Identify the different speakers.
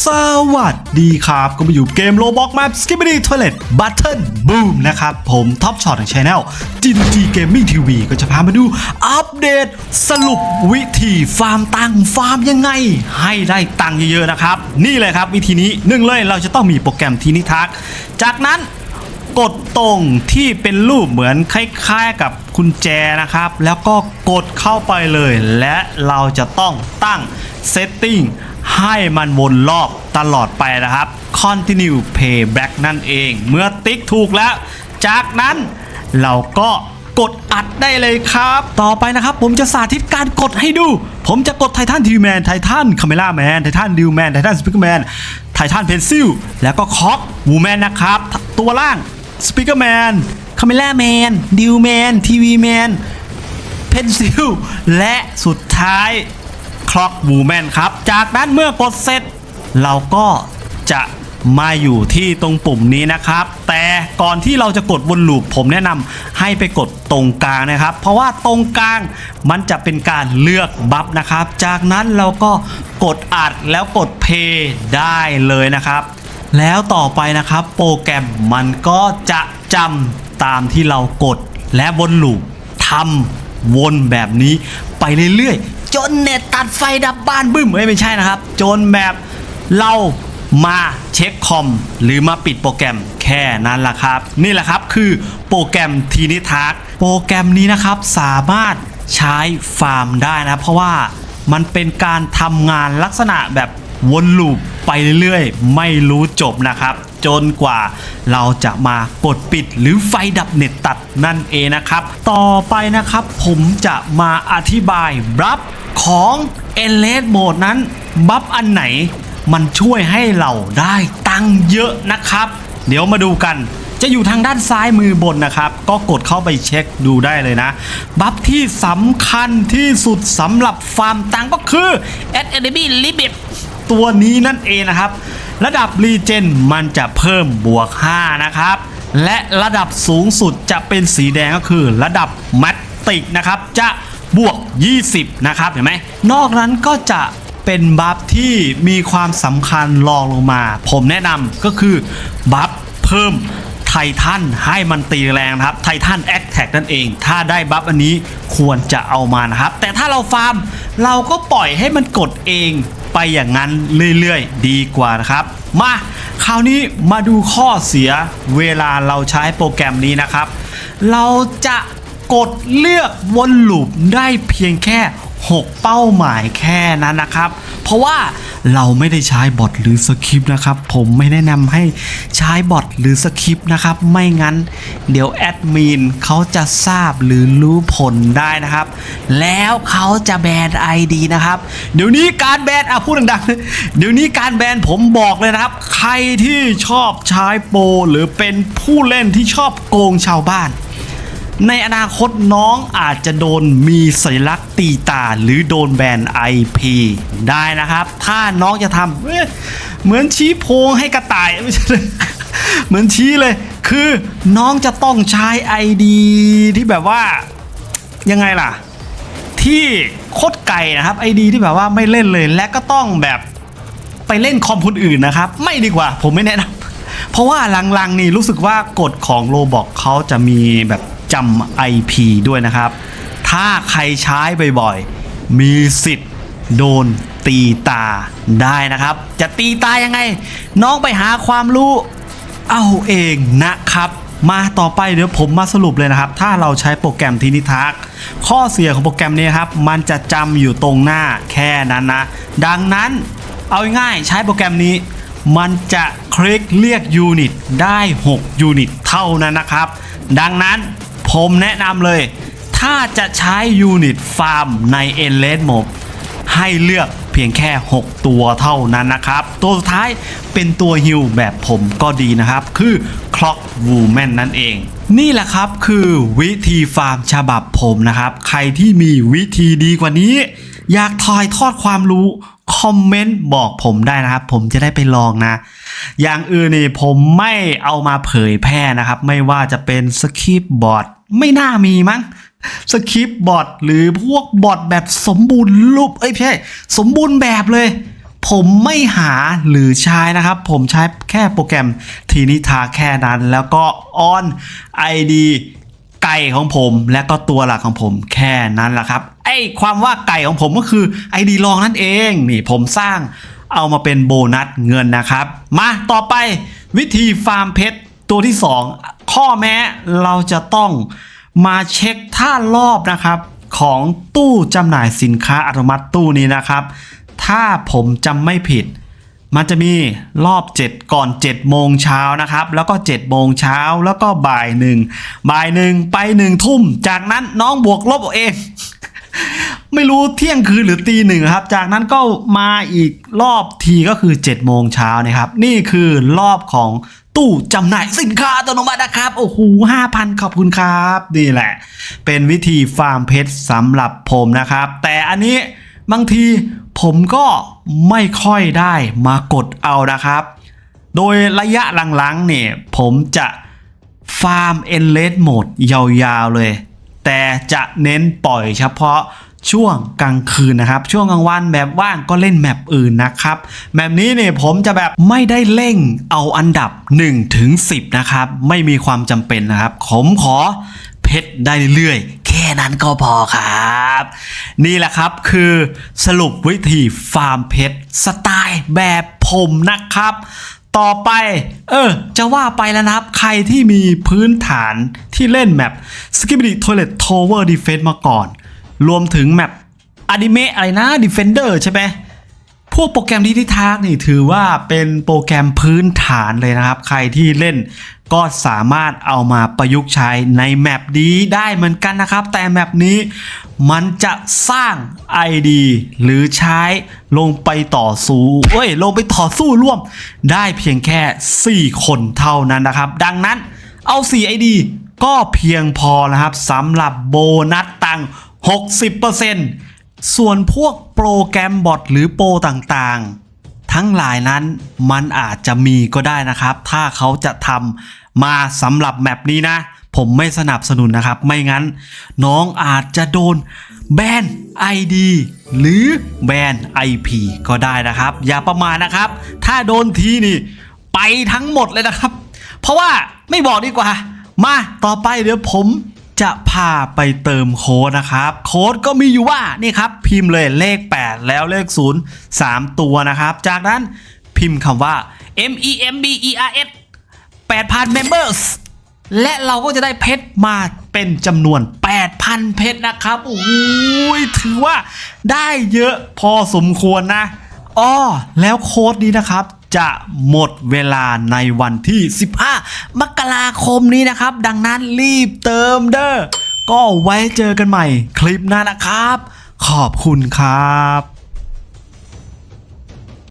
Speaker 1: สวัสดีครับ ก็มาอยู่เกมโลบอกแมป Skibidi Toilet Button Boom นะครับ ผมท็อปช็อตของช anel จินจีเกมมิ่งทีวีก็จะพามาดูอัปเดต สรุปวิธีฟาร์มตังฟาร์มยังไง ให้ได้ตังเยอะๆนะครับ นี่เลยครับวิธีนี้หนึ่งเลยเราจะต้องมีโปรแกรมทีนิทัก จากนั้นกดตรงที่เป็นรูปเหมือนคล้ายๆกับกุญแจนะครับ แล้วก็กดเข้าไปเลย และเราจะต้องตั้ง setting ให้มันวนรอบตลอดไปนะครับ continue pay back นั่นเอง เมื่อติ๊กถูกแล้ว จากนั้นเราก็กดอัดได้เลยครับ ต่อไปนะครับ ผมจะสาธิตการกดให้ดู ผมจะกดไททันทีแมนไททันคาเมล่าแมนไททันดิวแมนไททันสปิเกอร์แมนไททันเพนซิลแล้วก็คอกวูแมนนะครับ ตัวล่างสปีกเกอร์แมนคาเมล่าแมนดิวแมนทีวีแมนเพนซิลและสุดท้าย คล็อกวูแมนครับ จากนั้นเมื่อกดเสร็จ เราก็จะมาอยู่ที่ตรงปุ่มนี้นะครับ แต่ก่อนที่เราจะกดวนลูปผมแนะนำให้ไปกดตรงกลางนะครับ เพราะว่าตรงกลางมันจะเป็นการเลือกบัฟนะครับ จากนั้นเราก็กดอัดแล้วกดเพย์ได้เลยนะครับ แล้วต่อไปนะครับโปรแกรมมันก็จะจำตามที่เรากดและวนลูปทำวนแบบนี้ไปเรื่อยๆ จนเน็ตตัดไฟดับบ้านบึ้มเอ้ยไม่ใช่นะครับ จนแบบเรามาเช็คคอม หรือมาปิดโปรแกรมแค่นั้นแหละครับ นี่แหละครับคือโปรแกรมทีนิทักโปรแกรมนี้นะครับสามารถใช้ฟาร์มได้นะ เพราะว่ามันเป็นการทำงานลักษณะแบบวนลูปไปเรื่อยๆ ไม่รู้จบนะครับ จนกว่าเราจะมากดปิดหรือไฟดับเน็ตตัดนั่นเองนะครับ ต่อไปนะครับผมจะมาอธิบายบัฟ ของ e n l e s Mode นั้น บัฟอันไหนมันช่วยให้เราได้ตังเยอะนะครับ เดี๋ยวมาดูกันจะอยู่ทางด้านซ้ายมือบนนะครับ ก็กดเข้าไปเช็คดูได้เลยนะ บัฟที่สำคัญที่สุดสำหรับฟาร์มตังก็คือ Ad Enemy Limit ตัวนี้นั่นเองนะครับ ระดับรีเจนมันจะเพิ่มบวก 5 นะครับ และระดับสูงสุดจะเป็นสีแดงก็คือระดับแมตติกนะครับ จะ บวก 20 นะครับเห็นไหมนอกนั้นก็จะเป็นบัฟที่มีความสำคัญรองลงมา ผมแนะนำก็คือบัฟเพิ่มไททันให้มันตีแรงครับไททันแอคแท็กนั่นเอง ถ้าได้บัฟอันนี้ควรจะเอามานะครับ แต่ถ้าเราฟาร์มเราก็ปล่อยให้มันกดเองไปอย่างนั้นเรื่อยๆ ดีกว่านะครับ มาคราวนี้มาดูข้อเสียเวลาเราใช้โปรแกรมนี้นะครับ เราจะ กดเลือกวนลูปได้เพียงแค่ 6 เป้าหมายแค่นั้นนะครับ เพราะว่าเราไม่ได้ใช้บอทหรือสคริปต์นะครับ ผมไม่แนะนำให้ใช้บอทหรือสคริปต์นะครับ ไม่งั้นเดี๋ยวแอดมินเขาจะทราบหรือรู้ผลได้นะครับ แล้วเขาจะแบน ID นะครับ เดี๋ยวนี้การแบนอะพูดดังๆ เดี๋ยวนี้การแบนผมบอกเลยนะครับ ใครที่ชอบใช้โปรหรือเป็นผู้เล่นที่ชอบโกงชาวบ้าน ในอนาคตน้องอาจจะโดนมีสัญลักษณ์ตีตาหรือโดนแบน IP ได้นะครับ ถ้าน้องจะทำเหมือนชี้โพงให้กระต่ายไม่ใช่เลยเหมือนชี้เลย คือน้องจะต้องใช้ ID ที่แบบว่ายังไงล่ะ ที่โคตรไก่นะครับ ID ที่แบบว่าไม่เล่นเลยและก็ต้องแบบไปเล่นคอมคนอื่นนะครับ ไม่ดีกว่าผมไม่แนะนำเพราะว่าหลังๆนี่รู้สึกว่ากฎของโรบอกเขาจะมีแบบ จำ IP ด้วยนะครับ ถ้าใครใช้บ่อยๆ มีสิทธิ์โดนตีตาได้นะครับ จะตีตายังไง น้องไปหาความรู้เอาเองนะครับ มาต่อไปเดี๋ยวผมมาสรุปเลยนะครับ ถ้าเราใช้โปรแกรมทีนิทักข้อเสียของโปรแกรมนี้ครับ มันจะจำอยู่ตรงหน้าแค่นั้นนะ ดังนั้นเอาง่ายใช้โปรแกรมนี้ มันจะคลิกเรียกยูนิตได้ 6 ยูนิตเท่านั้นนะครับ ดังนั้น ผมแนะนำเลย ถ้าจะใช้ยูนิตฟาร์มใน e n l e s Mode ให้เลือกเพียงแค่ 6 ตัวเท่านั้นนะครับ ตัวสุดท้ายเป็นตัวฮิลแบบผมก็ดีนะครับ คือ Clock Woman นั่นเอง นี่แหละครับคือวิธีฟาร์มฉบับผมนะครับ ใครที่มีวิธีดีกว่านี้ อยากทายทอดความรู้คอมเมนต์บอกผมได้นะครับ ผมจะได้ไปลองนะ อย่างอื่นนี่ผมไม่เอามาเผยแพร่นะครับ ไม่ว่าจะเป็นสคริปต์บอร์ดไม่น่ามีมั้งสคริปต์บอทหรือพวกบอทแบบสมบูรณ์รูปเอ้ยไม่ใช่สมบูรณ์แบบเลย ผมไม่หาหรือใช้นะครับ ผมใช้แค่โปรแกรมทีนิทาแค่นั้น แล้วก็ออน ID ไก่ของผมและก็ตัวหลักของผมแค่นั้นแหละครับ อ้ความว่าไก่ของผมก็คือ ID รองนั่นเองนี่ผมสร้างเอามาเป็นโบนัสเงินนะครับ มาต่อไปวิธีฟาร์มเพชรตัวที่ 2 ข้อแม้เราจะต้องมาเช็คท่ารอบนะครับ ของตู้จำหน่ายสินค้าอัตโนมัติตู้นี้นะครับ ถ้าผมจำไม่ผิด มันจะมีรอบ 7 ก่อน 7 โมงเช้านะครับ แล้วก็ 7 โมงเช้าแล้วก็บ่ายหนึ่งบ่ายหนึ่งไปหนึ่งทุ่ม จากนั้นน้องบวกลบเอง ไม่รู้เที่ยงคืนหรือตีหนึ่งครับ จากนั้นก็มาอีกรอบทีก็คือ7โมงเช้านะครับ นี่คือรอบของตู้จำหน่ายสินค้าอัตโนมัตินะครับ โอ้โหห้าพันขอบคุณครับ นี่แหละ เป็นวิธีฟาร์มเพชรสำหรับผมนะครับ แต่อันนี้บางทีผมก็ไม่ค่อยได้มากดเอานะครับ โดยระยะหลังๆเนี่ยผมจะฟาร์มเอนเลสโหมดยาวๆเลย แต่จะเน้นปล่อยเฉพาะ ช่วงกลางคืนนะครับ ช่วงกลางวันแบบว่างก็เล่นแมปอื่นนะครับแบบนี้เนี่ยผมจะแบบไม่ได้เร่งเอาอันดับ1ถึง10 นะครับ ไม่มีความจำเป็นนะครับ ผมขอเพชรได้เรื่อยๆ แค่นั้นก็พอครับ นี่แหละครับคือสรุปวิธีฟาร์มเพชรสไตล์แบบผมนะครับต่อไป เออ จะว่าไปแล้วนะครับ ใครที่มีพื้นฐานที่เล่นแมป s k i p p y Toilet Tower Defense มาก่อน รวมถึงแมปอนิเมะอะไรนะ Defender ใช่ไหมพวกโปรแกรมที่ที่ทากนี่ถือว่าเป็นโปรแกรมพื้นฐานเลยนะครับ ใครที่เล่นก็สามารถเอามาประยุกต์ใช้ในแมปนี้ได้เหมือนกันนะครับ แต่แมปนี้มันจะสร้าง ID หรือใช้ลงไปต่อสู้เอ้ย ลงไปต่อสู้ร่วม ได้เพียงแค่ 4 คนเท่านั้นนะครับ ดังนั้นเอา 4 ID ก็เพียงพอนะครับสำหรับโบนัสตัง 60%ส่วนพวกโปรแกรมบอทหรือโปรต่างๆ ทั้งหลายนั้นมันอาจจะมีก็ได้นะครับ ถ้าเขาจะทำมาสำหรับแมปนี้นะ ผมไม่สนับสนุนนะครับ ไม่งั้น น้องอาจจะโดนแบน ID หรือแบน IP ก็ได้นะครับ อย่าประมาทนะครับ ถ้าโดนทีนี่ ไปทั้งหมดเลยนะครับ เพราะว่าไม่บอกดีกว่า มาต่อไปเดี๋ยวผม จะพาไปเติมโค้ดนะครับ โค้ดก็มีอยู่ว่านี่ครับ พิมพ์เลยเลข 8 แล้วเลข 0 3 ตัวนะครับ จากนั้นพิมพ์คำว่า M E M B E R S 8,000 members และเราก็จะได้เพชรมาเป็นจำนวน 8,000 เพชรนะครับโอ้โหถือว่าได้เยอะพอสมควรนะอ้อแล้วโค้ดนี้นะครับ จะหมดเวลาในวันที่ 15 มกราคมนี้นะครับ ดังนั้นรีบเติมเด้อ ก็ไว้เจอกันใหม่คลิปหน้านะครับ ขอบคุณครับ